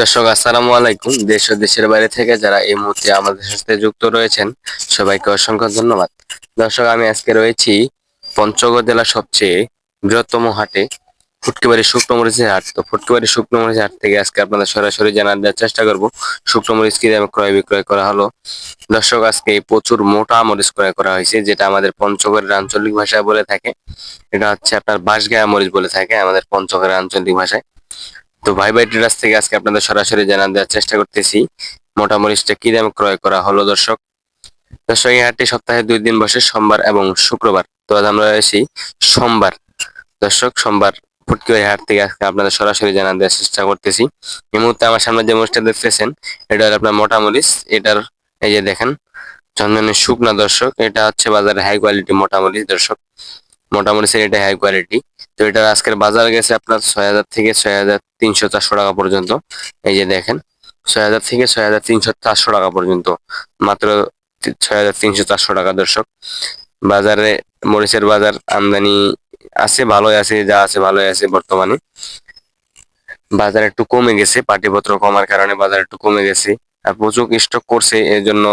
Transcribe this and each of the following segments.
দর্শক, আসসালামু আলাইকুম। দেশ ও দেশের বাইরে থেকে যারা এই মুহূর্তে আমাদের সাথে যুক্ত রয়েছেন, সবাইকে অসংখ্য ধন্যবাদ। দর্শক, আমি আজকে রয়েছি পঞ্চগড় জেলার সবচেয়ে বৃহত্তম হাটে, ফুটকিবাড়ি শুকনো মরিচের হাট। তো ফুটকিবাড়ি শুকনো মরিচের হাট থেকে আজকে আপনাদের সরাসরি জানার দেওয়ার চেষ্টা করব। শুকনো মরিচ কি দামে ক্রয় বিক্রয় করা হলো? দর্শক, আজকে প্রচুর মোটা মরিচ ক্রয় করা হয়েছে, যেটা আমাদের পঞ্চগড়ের আঞ্চলিক ভাষায় বলে থাকে। এটা হচ্ছে আপনার বাঁশগায়া মরিচ বলে থাকে আমাদের পঞ্চগড়ের আঞ্চলিক ভাষায়। তো ভাই ভাই ট্রেডার্স থেকে আজকে আপনাদের সরাসরি জানান দেওয়ার চেষ্টা করতেছি। মোটা মরিচটা কি দামে ক্রয় করা হলো দর্শক? দর্শক, এই হাটটি সপ্তাহে দুই দিন বসে সোমবার এবং শুক্রবার। তো আজ আমরা এসেছি সোমবার। দর্শক, সোমবার ফুটকিবাড়ি হাট থেকে আজকে আপনাদের সরাসরি জানান দেওয়ার চেষ্টা করতেছি। এই মুহূর্তে আমার সামনে যে মরিচটা দেখতেছেন, এটা হলো আপনার মোটা মরিচ এটার এই যে দেখেন, চন্দনের শুকনা দর্শক, এটা হচ্ছে বাজারে হাই কোয়ালিটি মোটা মরিচ দর্শক। মোটা মরিচের এটা হাই কোয়ালিটি। তো এটার আজকের বাজার গেছে আপনার ছয় হাজার থেকে ছয় হাজার তিনশো চারশো টাকা পর্যন্ত। এই যে দেখেন ছয় হাজার থেকে ছয় হাজার তিনশো চারশো টাকা পর্যন্ত। মাত্র ছয় হাজার তিনশো চারশো টাকা দর্শক। বাজারে মরিচের বাজার আমদানি আছে, ভালোই আছে, যা আছে ভালোই আছে বর্তমানে। বাজার একটু কমে গেছে, পাটিপত্র কমার কারণে বাজার একটু কমে গেছে। আর প্রচুর স্টক করছে এর জন্য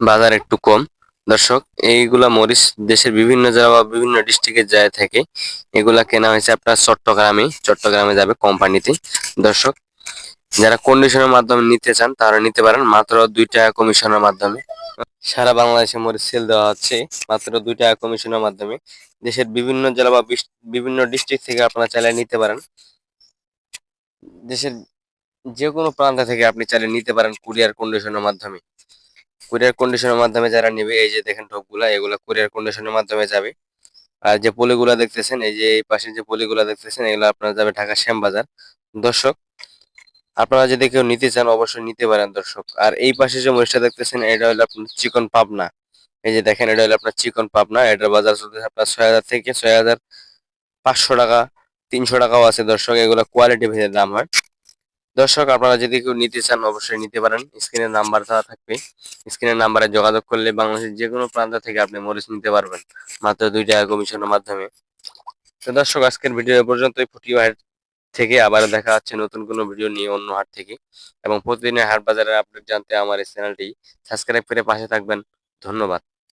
বাজার একটু কম। দর্শক, এইগুলা মরিচ দেশের বিভিন্ন জায়গা বা বিভিন্ন ডিস্ট্রিক্টের জায়গা থাকে। এগুলা কেনা হয়েছে আপনার চট্টগ্রামে চট্টগ্রামে যাবে কোম্পানিতে দর্শক, যারা কন্ডিশনের মাধ্যমে নিতে চান, তারা নিতে পারেন মাত্র দুই টাকা কমিশনের মাধ্যমে। সারা বাংলাদেশে মরিচ সেল দেওয়া হচ্ছে মাত্র দুই টাকা কমিশনের মাধ্যমে। দেশের বিভিন্ন জেলা বা বিভিন্ন ডিস্ট্রিক্ট থেকে আপনারা চাইলে নিতে পারেন। দেশের যে কোনো প্রান্ত থেকে আপনি চাইলে নিতে পারেন কুরিয়ার কন্ডিশনের মাধ্যমে। কুরিয়ার কন্ডিশনের মাধ্যমে যারা নেবে, এই যে দেখেন ঢোকগুলা এগুলা কুরিয়ার কন্ডিশনের মাধ্যমে যাবে। আর যে পলিগুলা দেখতেছেন, এই যে এই পাশে যে পলিগুলা দেখতেছেন, এগুলো আপনারা যাবে ঢাকা শ্যামবাজার। দর্শক, আপনারা যদি কেউ নিতে চান, অবশ্যই নিতে পারেন, দর্শক। আর এই পাশে যে মরিচটা দেখতেছেন, এটা হলো আপনার চিকন পাবনা। এই যে দেখেন, এটা হলো আপনার চিকন পাবনা। এটার বাজার চলতেছে আপনার ছয় হাজার থেকে ছয় হাজার পাঁচশো টাকা, তিনশো টাকাও আছে, দর্শক। এগুলো কোয়ালিটি ভেদে দাম হয়। দর্শক, আপনারা যদি কেউ নিতে চান, অবশ্যই নিতে পারেন। স্ক্রিনের নাম্বার দেওয়া থাকবে। স্ক্রিনের নাম্বারে যোগাযোগ করলে বাংলাদেশের যে কোনো প্রান্ত থেকে আপনি মরিচ নিতে পারবেন। মাত্র দুই টাকা কমিশনের মাধ্যমে। তো দর্শক, আজকের ভিডিও পর্যন্তই। ফুটি হাট থেকে আবার দেখা হচ্ছে নতুন কোনো ভিডিও নিয়ে অন্য হাট থেকে। এবং প্রতিদিনের হাট বাজারের আপডেট জানতে আমার এই চ্যানেলটি সাবস্ক্রাইব করে পাশে থাকবেন। ধন্যবাদ।